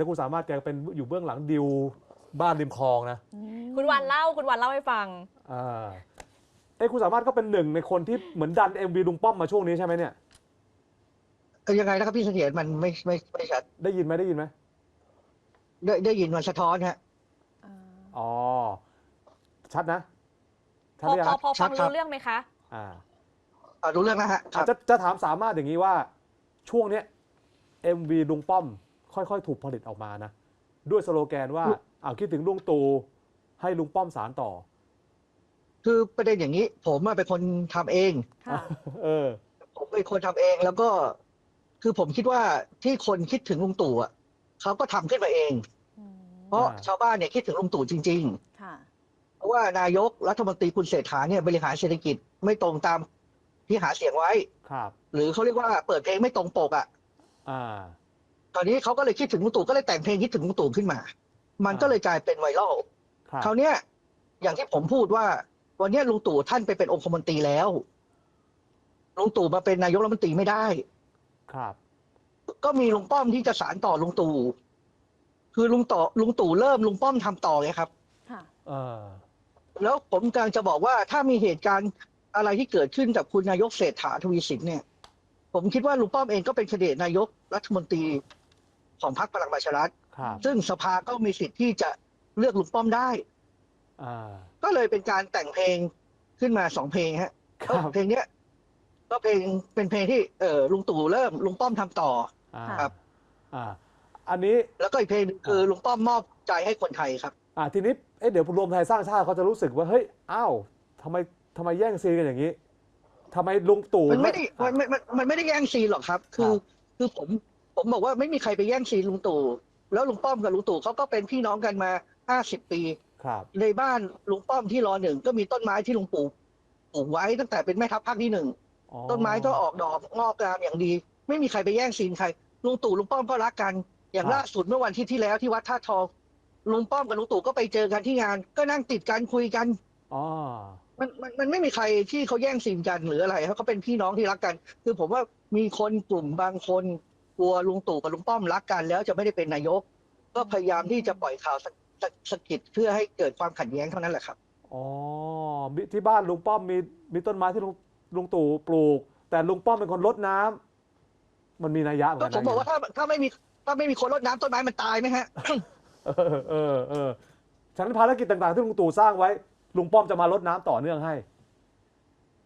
นะคุณสามารถแกเป็นอยู่เบื้องหลังดิวบ้านริมคลองนะคุณวันเล่าคุณวันเล่าให้ฟังอ่าเอ้คุณสามารถก็เป็นหนึ่งในคนที่เหมือนดัน MV ลุงป้อมมาช่วงนี้ใช่ไหมเนี่ยเอ่อยังไงนะครับพี่เสถียรมันไม่ไม่ไม่ชัดได้ยินไหมได้ยินไหมได้ได้ยินมันสะท้อนฮะอ๋อชัดนะพชัดอหรือยังพอฮะพอชัฟัดงครับรู้เรื่องไหมคะอ่าอ่ารู้เรื่องนะฮะครับจะจะถามสามารถอย่างนี้ว่าช่วงเนี้ย MV ลุงป้อม ค่อยๆ ถูกผลิตออกมานะ ด้วยสโลแกนว่าอ้าวคิดถึงลุงตู่ให้ลุงป้อมสารต่อ คือประเด็นอย่างนี้ ผมอะเป็นคนทำเอง ค่ะ เออ ผมเป็นคนทำเองแล้วก็ คือผมคิดว่าที่คนคิดถึงลุงตู่อะเขาก็ทำขึ้นมาเองเพราะอ่า ชาวบ้านเนี่ยคิดถึงลุงตู่จริง ค่ะ ๆ เพราะว่านายกรัฐมนตรีคุณเศรษฐาเนี่ยบริหารเศรษฐกิจไม่ตรงตามที่หาเสียงไว้ ครับ หรือเขาเรียกว่าเปิดเพลงไม่ตรงปกอะอ่า ตอนนี้เขาก็เลยคิดถึงลุงตู่ก็เลยแต่งเพลงคิดถึงลุงตู่ขึ้นมา มันก็เลยกลายเป็นไวรัลครับคราวเนี้ยอย่างที่ผมพูดว่า วันเนี้ยลุงตู่ท่านไปเป็นองคมนตรีแล้วลุงตู่มาเป็นนายกรัฐมนตรีไม่ได้ ครับ ก็มีลุงป้อมที่จะสารต่อลุงตู่คือลุงต่อลุงตู่เริ่มลุงป้อมทำต่อไงครับค่ะเออแล้วผมกำลังจะบอกว่าถ้ามีเหตุการณ์อะไรที่เกิดขึ้นกับคุณนายกเศรษฐาทวีสินเนี่ย ผมคิดว่าลุงป้อมเองก็เป็นคเดตนายกรัฐมนตรี ของพรรคพลังประชารัฐครับซึ่งสภาก็มีสิทธิ์ที่จะเลือกลุงป้อมได้ อ่า ก็เลยเป็นการแต่งเพลงขึ้นมาสองเพลงฮะครับ เพลงเนี้ย ก็เพลงเป็นเพลงที่เออลุงตู่เริ่มลุงป้อมทำต่อ อ่าครับ อ่า อันนี้ แล้วก็อีกเพลงหนึงคือลุงป้อมมอบใจให้คนไทยครับ อ่าทีนี้เอ๊ะเดี๋ยวรวมไทยสร้างชาติเขาจะรู้สึกว่าเฮ้ยอ้าวทำไมทำไมแย่งซีนกันอย่างนี้ทำไมลุงตู่มันไม่ได้อะมันมันมันมันไม่ได้แย่งซีนหรอกครับ คือครับคือผม ผมบอกว่าไม่มีใครไปแย่งซีนลุงตู่แล้วลุงป้อมกับลุงตู่เขาก็เป็นพี่น้องกันมาห้าสิบปีครับในบ้านลุงป้อมที่รอหนึ่งก็มีต้นไม้ที่ลุงปู่ปลูกไว้ตั้งแต่เป็นแม่ทัพภาคที่หนึ่งอ๋อต้นไม้ก็ออกดอกงอกงามอย่างดี ไม่มีใครไปแย่งซีนใครลุงตู่ลุงป้อมก็รักกัน อย่างล่าสุดเมื่อวันที่ที่แล้วที่วัดท่าทองลุงป้อมกับลุงตู่ก็ไปเจอกันที่งาน ก็นั่งติดกันคุยกันอ๋อมันมันมันไม่มีใครที่เขาแย่งซีนกันหรืออะไรครับเขาเป็นพี่น้องที่รักกัน คือผมว่ามีคนกลุ่มบางคน กลัวลุงตู่กับลุงป้อมรักกันแล้วจะไม่ได้เป็นนายก ก็พยายามที่จะปล่อยข่าวสะสะสะกิดเพื่อให้เกิดความขัดแย้งเท่านั้นแหละครับ อ๋อมีที่บ้านลุงป้อมมีมีต้นไม้ที่ลุงลุงตู่ปลูก แต่ลุงป้อมเป็นคนรดน้ำมันมีนัยยะเหมือนก็กันผมนะบอกว่าถ้าถ้าไม่มีถ้าไม่มีคนรดน้ำต้นไม้มันตายไหมฮะ เออเออเออฉะนั้นภารกิจต่างๆที่ลุงตู่สร้างไว้ ลุงป้อมจะมารดน้ำต่อเนื่องให้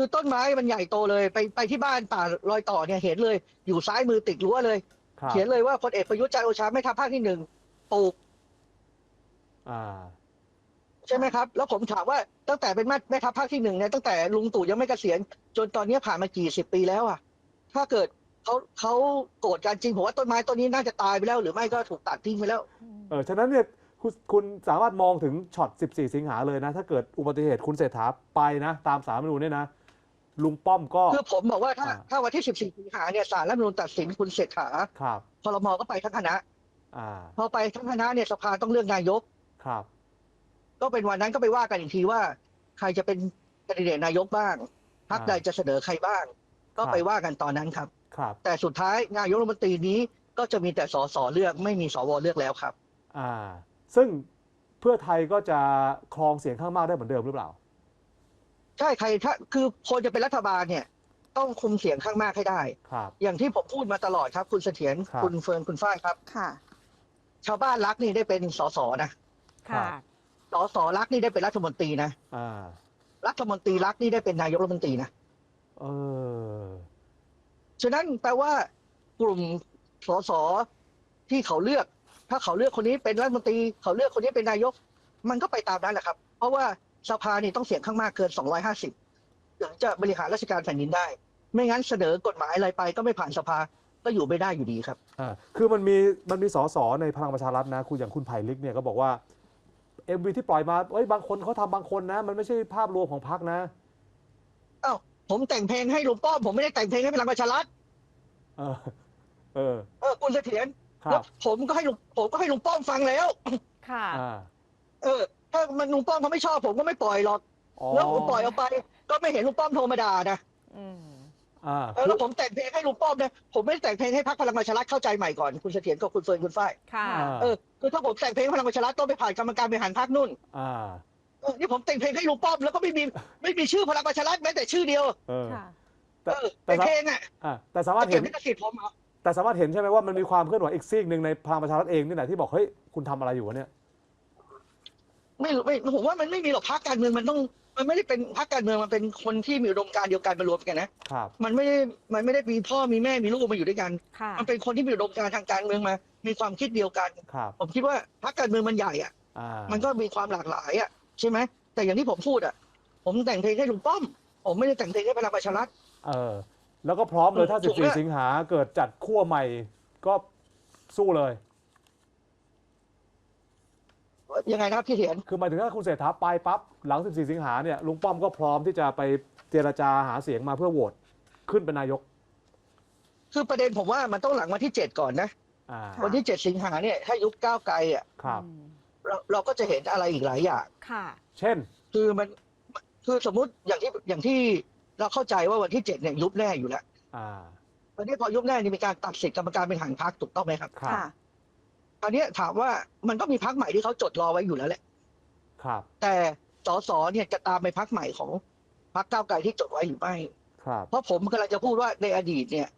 คือต้นไม้มันใหญ่โตเลย ไปไปที่บ้านป่ารอยต่อเนี่ยเห็นเลย อยู่ซ้ายมือติดรั้วเลย ครับเขียนเลยว่าพลเอกประยุทธ์จันทร์โอชาไม่ทำภาคที่หนึ่งปลูกอ่า ใช่ไหมครับ แล้วผมถามว่าตั้งแต่เป็นแม่แม่ทัพภาคที่หนึ่งเนี่ยตั้งแต่ลุงตู่ยังไม่เกษียณจนตอนนี้ผ่านมากี่สิบปีแล้วอะถ้าเกิดเขาเขาโกรธกันจริงผมว่าต้นไม้ต้นนี้น่าจะตายไปแล้ว หรือไม่ก็ถูกตัดทิ้งไปแล้ว เออ ฉะนั้นเนี่ยคุณคุณสามารถมองถึงช็อต 14 สิงหาเลยนะ ถ้าเกิดอุบัติเหตุคุณเศรษฐาไปนะ ตามสามนูนเนี่ยนะ ลุงป้อมก็ คือผมบอกว่าถ้าอ่า ถ้าวันที่ 14 สิงหาเนี่ยศาลรัฐธรรมนูญตัดสินคุณเศรษฐาครับพลมก็ไปทั้งคณะ อ่าพอไปทั้งคณะเนี่ยสภาต้องเลือกนายก ครับก็เป็นวันนั้นก็ไปว่ากันอีกทีว่า ใครจะเป็นแคนดิเดตนายกบ้างพรรคอ่าใดจะเสนอใครบ้าง ก็ครับไปว่ากันตอนนั้นครับ ครับแต่สุดท้ายนายกรัฐมนตรีนี้ก็จะมีแต่สสเลือกไม่มีสวเลือกแล้วครับ อ่าซึ่งเพื่อไทยก็จะครองเสียงข้างมากได้เหมือนเดิมหรือเปล่า ใช่ใครถ้าคือคนจะเป็นรัฐบาลเนี่ย ต้องคุมเสียงข้างมากให้ได้ ครับ อย่างที่ผมพูดมาตลอดครับ คุณเสถียรครับ คุณเฟิร์นคุณฝ้ายครับ ค่ะ ชาวบ้านรักนี่ได้เป็นสสนะค่ะ สสรักนี่ได้เป็นรัฐมนตรีนะอ่า รัฐมนตรีรักนี่ได้เป็นนายกรัฐมนตรีนะเออ ฉะนั้นแปลว่ากลุ่มสสที่เขาเลือก ถ้าเขาเลือกคนนี้เป็นรัฐมนตรีเขาเลือกคนนี้เป็นนายก มันก็ไปตามนั้นแหละครับ เพราะว่า สภานี่ต้องเสียงข้างมากเกิน 250 ถึงจะบริหารราชการแผ่นดินได้ ไม่งั้นเสนอกฎหมายอะไรไปก็ไม่ผ่านสภาก็อยู่ไม่ได้อยู่ดีครับอ่าคือมันมีมันมีสสในพลังประชารัฐนะคุณอย่างคุณไผ่ลิกเนี่ยก็บอกว่า MV ที่ปล่อยมาเอ้ยบางคนเขาทำบางคนนะ มันไม่ใช่ภาพรวมของพรรคนะอ้าวผมแต่งเพลงให้ลุงป้อมผมไม่ได้แต่งเพลงให้พลังประชารัฐเออเออเออคุณเสถียรครัแล้วบผมก็ให้ลุงผมก็ให้ลุงป้อมฟังแล้ว ค่ะ อ่า เออ ถ้ามันลุงป้อมเขาไม่ชอบผมก็ไม่ปล่อยหรอก อ๋อแล้วผมปล่อยออกไป ก็ไม่เห็นลุงป้อมโทรมาด่านะอืมอ่าเออแล้วผมแต่งเพลงให้ลุงป้อมเนี่ยผมไม่ได้แต่งเพลงให้พรรคพลังประชารัฐเข้าใจใหม่ก่อนคุณเสถียรกับคุณเฟิร์นคุณฝ้ายค่ะ อ่าเออคือถ้าผมแต่งเพลงให้พลังประชารัฐต้องไปผ่านกรรมการบริหารพรรคนู่นอ่าเออนี่ผมแต่งเพลงให้ลุงป้อมแล้วก็ไม่มีไม่มีชื่อพลังประชารัฐแม้แต่ชื่อเดียวเออ ค่ะ แต่เออแต่เป็นเพลงอะอ่าแต่สามารถเก็เห็บนลิขสิทธิ์ผมเหรอแต่สามารถเห็นใช่ไหมว่ามันมีความเคลื่อนไหวอีกซีกหนึ่งในพลังประชารัฐเองนี่แหละที่บอกเฮ้ยคุณทำอะไรอยู่วะเนี่ย ไม่รู้ไม่ผมว่ามันไม่มีหรอกพรรคการเมืองมันต้อง มันไม่ได้เป็นพรรคการเมืองมันเป็นคนที่มีอุดมการณ์เดียวกันมารวมกันนะครับ มันไม่ได้มันไม่ได้มีพ่อมีแม่มีลูกมาอยู่ด้วยกัน ค่ะ มันเป็นคนที่มีอุดมการณ์ทางการเมืองมา มีความคิดเดียวกัน ครับผมคิดว่าพรรคการเมืองมันใหญ่อะ อ่ามันก็มีความหลากหลายอะใช่ไหมแต่อย่างที่ผมพูดอะ ผมแต่งเพลงให้ลุงป้อม ผมไม่ได้แต่งเพลงให้พลังประชารัฐ เออ แล้วก็พร้อมเลยถ้า ถูกแล้ว14 สิงหาเกิดจัดขั้วใหม่ก็สู้เลย ยังไงนะครับพี่เถียนคือหมายถึงถ้าคุณเศรษฐาไปปั๊บหลัง 14 สิงหาเนี่ยลุงป้อมก็พร้อมที่จะไปเจรจาหาเสียงมาเพื่อโหวตขึ้นเป็นนายก คือประเด็นผมว่ามันต้องหลังวันที่เจ็ดก่อนนะอ่าค่ะวันที่เจ็ดสิงหาเนี่ยถ้ายุบก้าวไกลอะครับ อืมเราเราก็จะเห็นอะไรอีกหลายอย่าง ค่ะ เช่น คือมันคือสมมุติอย่างที่อย่างที่เราเข้าใจว่าวันที่เจ็ดเนี่ยยุบแน่อยู่แล้วอ่าวันนี้พอยุบแน่นี่มีการตัดสิทธิ์กรรมการบริหารพรรคถูกต้องไหมครับ ครับ ค่ะ คราวนี้ถามว่ามันก็มีพรรคใหม่ที่เขาจดรอไว้อยู่แล้วแหละครับ แต่สสเนี่ยจะตามไปพรรคใหม่ของพรรคก้าวไกลที่จดไว้หรือไม่ครับ เพราะผมกำลังจะพูดว่าในอดีตเนี่ย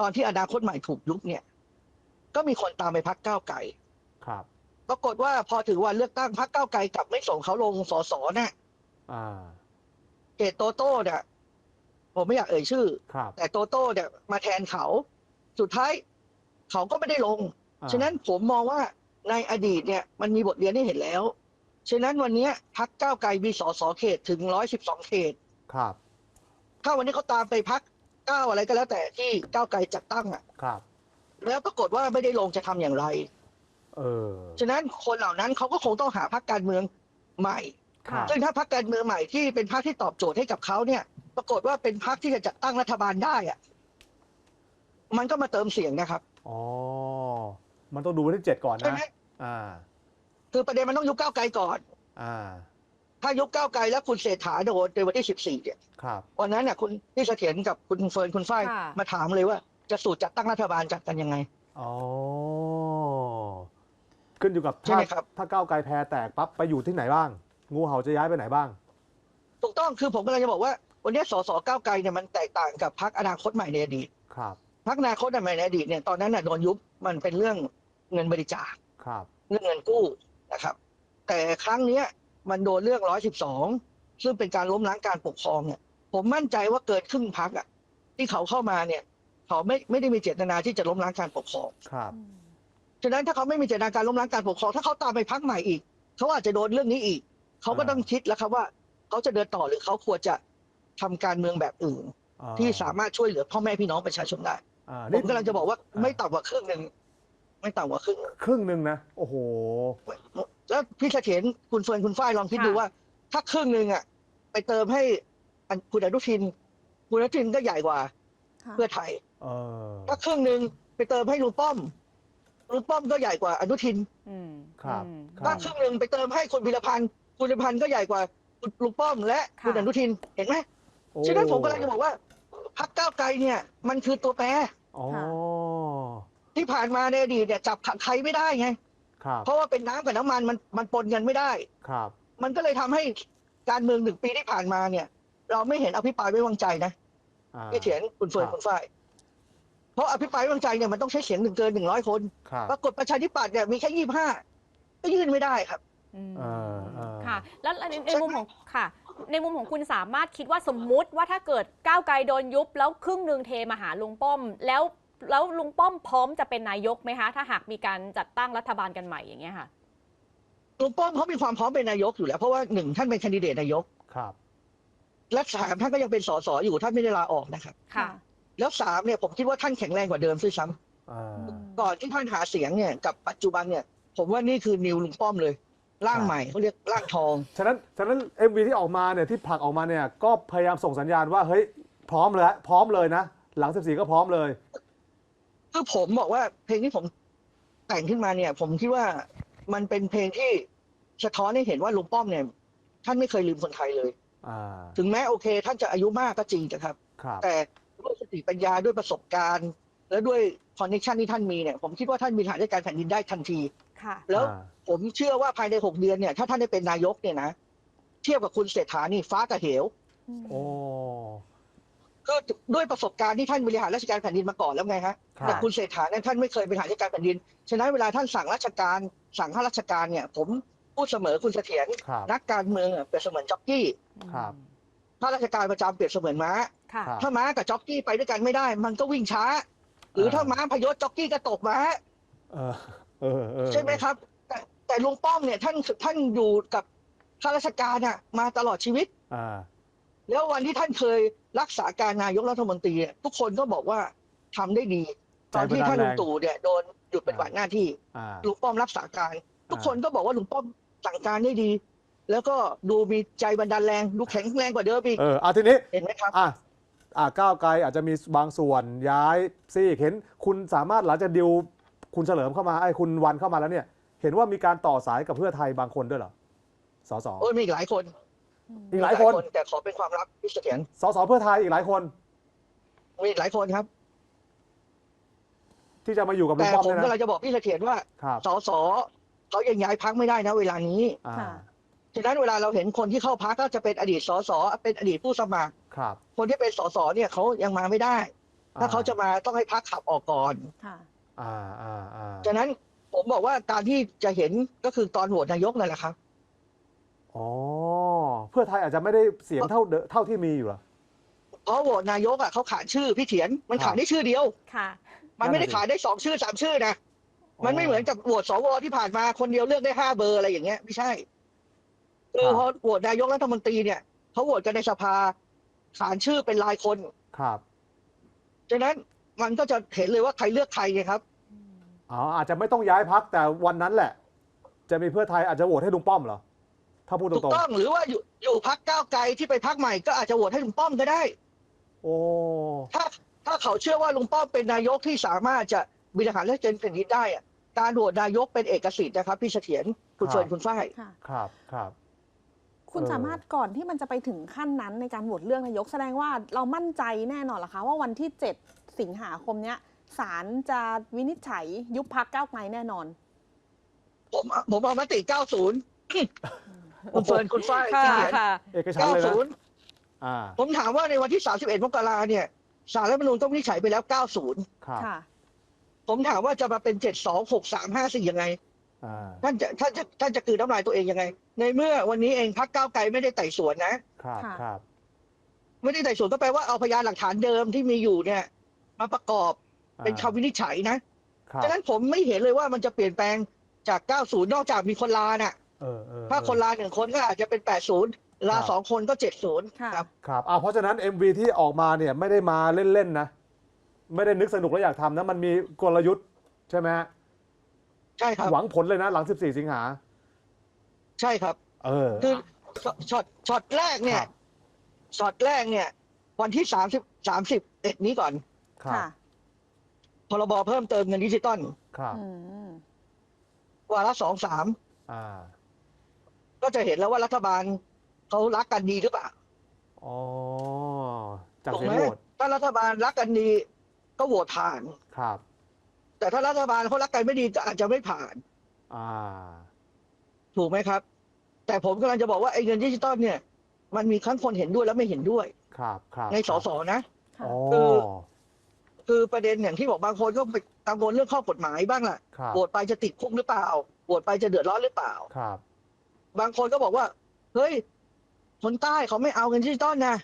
ตอนที่อนาคตใหม่ถูกยุบเนี่ย ก็มีคนตามไปพรรคก้าวไกลครับปรากฏว่าพอถึงวันเลือกตั้งพรรคก้าวไกลกลับไม่ส่งเขาลงสสนะอ่าเกตโตโต้เนี่ยผมไม่อยากเอ่ยชื่อ ครับ แต่โตโต้เนี่ยมาแทนเขา สุดท้ายเขาก็ไม่ได้ลงอ่า ฉะนั้นผมมองว่าในอดีตเนี่ยมันมีบทเรียนให้เห็นแล้ว ฉะนั้นวันเนี้ยพักก้าวไกลมีสสเขตถึงร้อยสิบสองเขต ครับ ถ้าวันนี้เขาตามไปพักก้าวอะไรก็แล้วแต่ที่ก้าวไกลจัดตั้งอะ ครับ แล้วปรากฏว่าไม่ได้ลงจะทำอย่างไร เออ ฉะนั้นคนเหล่านั้นเขาก็คงต้องหาพักการเมืองใหม่ครัค่ะบซึ่งถ้าพักการเมืองใหม่ที่เป็นพักที่ตอบโจทย์ให้กับเขาเนี่ย ปรากฏว่าเป็นพักที่จะจัดตั้งรัฐบาลได้อะ มันก็มาเติมเสียงนะครับ อ๋อ มันต้องดูวันที่เจ็ดก่อนใช่นะไหมอ่า คือประเด็นมันต้องยุบก้าวไกลก่อน อ่า ถ้ายุบก้าวไกลแล้วคุณเศรษฐาโดนในวันที่สิบสี่เนี่ยครับ วันนั้นเนี่ยคุณพี่เสถียรกับคุณเฟิร์นคุณฝ้ายค่ะ มาถามเลยว่าจะสูตรจัดตั้งรัฐบาลจัดกันยังไง อ๋อ ขึ้นอยู่กับใช่ถ้าไหมครับ ถ้าก้าวไกลแพ้แตกปั๊บไปอยู่ที่ไหนบ้าง งูเห่าจะย้ายไปไหนบ้าง ถูกต้องคือผมกำลังจะบอกว่า วันนี้สสก้าวไกลเนี่ยมันแตกต่างกับพรรคอนาคตใหม่ในอดีตครับ พรรคอนาคตใหม่ในอดีตเนี่ยตอนนั้นน่ะโดนยุบมันเป็นเรื่อง เงินบริจาคครับเรื่องเงินกู้นะครับ แต่ครั้งเนี้ยมันโดนเรื่องร้อยสิบสองซึ่งเป็นการล้มล้างการปกครองเนี่ย ผมมั่นใจว่าเกินครึ่งพักอะ ที่เขาเข้ามาเนี่ย เขาไม่ไม่ได้มีเจตนาที่จะล้มล้างการปกครองครับฉะนั้นถ้าเขาไม่มีเจตนาการล้มล้างการปกครอง ถ้าเขาตามไปพักใหม่อีก เขาอาจจะโดนเรื่องนี้อีก เขาก็ต้องคิดแล้วครับว่าเขาจะเดินต่อหรือเขาควรจะทำการเมืองแบบอื่นอ่ที่สามารถช่วยเหลือพ่อแม่พี่น้องประชาชนได้อ่าผนี่มกำลังจะบอกว่าอ่าไม่ต่ำกว่าครึ่งหนึ่ง ไม่ต่ำกว่าครึ่งครึ่งหนึ่งนะ โอ้โห แล้วพี่เสถียรคุณเฟิร์นคุณฝ้ายลองคิดค่ะดูว่า ถ้าครึ่งหนึ่งอะ ไปเติมให้อันคุณอนุทิน คุณอนุทินก็ใหญ่กว่าค่ะเพื่อไทยเออถ้าครึ่งหนึ่งไปเติมให้ลุงป้อมลุงป้อมก็ใหญ่กว่าอนุทินอืมครับอืมครัถ้าบครึ่งหนึ่งไปเติมให้คุณพิรพันธ์คุณพิรพันธ์ก็ใหญ่กว่าลุงป้อมและค่ะคุณอนุทินเห็นไหมโอ้ฉะนั้นผมกำลังจะบอกว่าพักก้าวไกลเนี่ย มันคือตัวแปรอ๋อ ที่ผ่านมาในอดีตเนี่ยจับขัดใครไม่ได้ไง ครับเพราะว่าเป็นน้ำกับน้ำมันมันมันปนกันไม่ได้ ครับ มันก็เลยทำให้การเมืองหนึ่งปีที่ผ่านมาเนี่ย เราไม่เห็นอภิปรายไว้วางใจนะอ่า พี่เถียนคุณเฟิร์นครับ คุณฝ้ายเพราะอภิปรายไว้วางใจเนี่ยมันต้องใช้เสียงหนึ่งเกินหนึ่งร้อยคนครับ ปรากฏประชาธิปัตย์เนี่ยมีแค่ยี่ห้าก็ยื่นไม่ได้ครับ อืมเออเออ ค่ะ แล้วในในมุมของค่ะ ในมุมของคุณสามารถคิดว่าสมมุติว่าถ้าเกิดก้าวไกลโดนยุบ แล้วครึ่งหนึ่งเทมาหาลุงป้อม แล้ว แล้วลุงป้อมพร้อมจะเป็นนายกไหมคะ ถ้าหากมีการจัดตั้งรัฐบาลกันใหม่อย่างเงี้ยค่ะลุงป้อมเขามีความพร้อมเป็นนายกอยู่แล้ว เพราะว่าหนึ่งท่านเป็นแคนดิเดตนายกครับและสามท่านก็ยังเป็นสสอยู่ท่านไม่ได้ลาออกนะครับค่ะ แล้วสามเนี่ยผมคิดว่าท่านแข็งแรงกว่าเดิมด้วยซ้ำอ่าก่อนที่ท่านหาเสียงเนี่ยกับปัจจุบันเนี่ย ผมว่านี่คือนิวลุงป้อมเลยร่างครับใหม่เขาเรียกร่างทอง ฉะนั้นฉะนั้น MV ที่ออกมาเนี่ยที่ผลักออกมาเนี่ยก็พยายามส่งสัญญาณว่าเฮ้ยพร้อมแล้วพร้อมเลยนะ หลัง 14 ก็พร้อมเลย คือผมบอกว่าเพลงที่ผมแต่งขึ้นมาเนี่ย ผมคิดว่ามันเป็นเพลงที่สะท้อนให้เห็นว่าลุงป้อมเนี่ย ท่านไม่เคยลืมคนไทยเลย อ่าถึงแม้โอเค ท่านจะอายุมากก็จริงนะครับ ครับแต่ด้วยสติปัญญาด้วยประสบการณ์ และด้วยคอนเนคชันที่ท่านมีเนี่ยผมคิดว่าท่านบริหารราชการแผ่นดินได้ทันที ค่ะ แล้วอ่าผมเชื่อว่าภายในหกเดือนเนี่ย ถ้าท่านได้เป็นนายกเนี่ยนะ เทียบกับคุณเศรษฐานี่ฟ้ากับเหว โอ้ ก็ด้วยประสบการณ์ที่ท่านบริหารราชการแผ่นดินมาก่อนแล้วไงฮะครับ แต่คุณเศรษฐาเนี่ยท่านไม่เคยบริหารราชการแผ่นดิน ฉะนั้นเวลาท่านสั่งราชการสั่งข้าราชการเนี่ย ผมพูดเสมอคุณเสถียรครับ นักการเมืองอะเปรียบเสมือนจ็อกกี้ครับ ข้าราชการประจำเปรียบเสมือนม้า ค่ะ ครับ ถ้าม้ากับจ็อกกี้ไปด้วยกันไม่ได้ มันก็วิ่งช้า หรือถ้าม้าพยศจ็อกกี้ก็ตกม้า เออเออเออใช่ไหมครับแต่แต่ลุงป้อมเนี่ยท่านท่านอยู่กับข้าราชการน่ะมาตลอดชีวิต อ่า แล้ววันที่ท่านเคยรักษาการนายกรัฐมนตรีเนี่ยทุกคนก็บอกว่าทำได้ดี ตอนที่ท่านลุงตู่เนี่ยโดนหยุดปฏิบัติหน้าที่อ่าลุงป้อมรักษาการ ทุกคนก็บอกว่าลุงป้อมสั่งการได้ดี แล้วก็ดูมีใจบันดาลแรงดูแข็งแรงกว่าเดิมอีกเออเอาทีนี้เห็นไหมครับอะอะก้าวไกลอาจจะมีบางส่วนย้ายซีกเห็นคุณสามารถหลังจากดิวคุณเฉลิมเข้ามาไอ้คุณวันเข้ามาแล้วเนี่ย เห็นว่ามีการต่อสายกับเพื่อไทยบางคนด้วยเหรอสสโอ้ยมีอีกหลายคน อีกหลายคน แต่ขอเป็นความลับพิเศษสสเพื่อไทยอีกหลายคนมีอีกหลายคนครับ ที่จะมาอยู่กับลุแต่งป้อมผมเนี่ยก็เลนะยจะบอกพี่เสถียรว่าครับสสเขายังย้ายพักไม่ได้นะ เวลานี้อ่าค่ะ ฉะนั้นเวลาเราเห็นคนที่เข้าพักก็จะเป็นอดีตสสเป็นอดีตผู้สมัคร ครับคนที่เป็นสสเนี่ยเขายังมาไม่ได้ ถ้าเขาจะมาต้องให้พักขับออกก่อน ค่ะ อ่าอ่าอ่าฉะนั้นผมบอกว่าการที่จะเห็นก็คือตอนโหวตนายกนั่นแหละครับอ๋อ เพื่อไทยอาจจะไม่ได้เสียงเท่าเดิเท่าที่มีอยู่เหรอเพราะโหวตนายกอะเขาขานชื่อพี่เถียนมันครับขานได้ชื่อเดียว ค่ะ มันไม่ได้นั่นน่ะสิขานได้สองชื่อสามชื่อนะมันไม่เหมือนกับโหวตสวที่ผ่านมาคนเดียวเลือกได้ห้าเบอร์อะไรอย่างเงี้ยไม่ใช่คือพอโหวตนายกรัฐมนตรีเนี่ยเขาโหวตกันในสภาขานชื่อเป็นรายคนครับฉะนั้นมันก็จะเห็นเลยว่าใครเลือกใครไงครับอ๋ออาจจะไม่ต้องย้ายพักแต่วันนั้นแหละ จะมีเพื่อไทยอาจจะโหวตให้ลุงป้อมเหรอ ถ้าพูดตถูกรงต้องหรือว่าอยู่อยู่พักก้าวไกลที่ไปพักใหม่ก็อาจจะโหวตให้ลุงป้อมก็ได้ ๆ โอ้ ถ้าถ้าเขาเชื่อว่าลุงป้อมเป็นนายกที่สามารถจะบริหารราชการแผ่นดินได้อะการโหวตนายกเป็นเอกสิทธิ์นะครับ พี่เสถียรคุณครับเฟิร์นคุณฝ้าย ค่ะ ครับครับ คุณเออ สามารถก่อนที่มันจะไปถึงขั้นนั้นในการโหวตเลือกนายกแสดงว่าเรามั่นใจแน่นอนเหรอคะ ว่าวันที่ 7 สิงหาคมเนี้ยศาลจะวินิจฉัยยุบพักก้าวไกลแน่นอน ผมผมเอามติ 90 คุณเฟิร์นคุณฝ้ายค่ะพี่เถียรค่ะ เอกฉันท์เลยนะ90 อ่าผมถามว่าในวันที่ 31 มกราเนี่ยสารรัฐธรรมนูญต้องวินิจฉัยไปแล้ว 90 ครับค่ะ ผมถามว่าจะมาเป็น 72 63 54ยังไง อ่าท่านจะท่านจะท่านจะกลืนน้ำลายตัวเองยังไง ในเมื่อวันนี้เองพักก้าวไกลไม่ได้ไต่สวนนะ ครับค่ะ ครับไม่ได้ไต่สวนก็แปลว่าเอาพยานหลักฐานเดิมที่มีอยู่เนี่ย มาประกอบอ่าเป็นคำวินิจฉัยนะครับ ฉะนั้นผมไม่เห็นเลยว่ามันจะเปลี่ยนแปลงจาก 90 นอกจากมีคนลาน่ะ เออเออถ้าคนลาหนึ่งคนก็อาจจะเป็น 80 ลาครับสองคนก็ 70ค่ะครับ ครับอ่าเพราะฉะนั้น MV ที่ออกมาเนี่ยไม่ได้มาเล่น ๆ นะ ไม่ได้นึกสนุกแล้วอยากทำนะ มันมีกลยุทธ์ใช่ไหมฮะใช่ครับ หวังผลเลยนะ หลัง 14 สิงหา ใช่ครับ เออ คือช็อตช็อตแรกเนี่คยรับช็อตแรกเนี่ย วันที่ 30 30เอ็ดนี้ก่อนครับค่ะพรบเพิ่มเติมเงินดิจิตอลครับอืมวาระสองสามอ่า ก็จะเห็นแล้วว่ารัฐบาลเขารักกันดีหรือเปล่าอ๋อจากถูกเสียงไหมโหวตถ้ารัฐบาลรักกันดีก็โหวตผ่าน ครับ แต่ถ้ารัฐบาลเขารักกันไม่ดีก็อาจจะไม่ผ่าน อ่า ถูกไหมครับ แต่ผมกำลังจะบอกว่าไอ้เงินดิจิตอลเนี่ย มันมีทั้งคนเห็นด้วยและไม่เห็นด้วย ครับครับในสสนะ ค่ะ อ๋อคือคือประเด็นอย่างที่บอกบางคนก็ไปกังวลเรื่องข้อกฎหมายบ้างล่ะครับโหวตไปจะติดคุกหรือเปล่าโหวตไปจะเดือดร้อนหรือเปล่า ครับ บางคนก็บอกว่าเฮ้ยคนใต้เขาไม่เอาเงินดิจิตอลนะ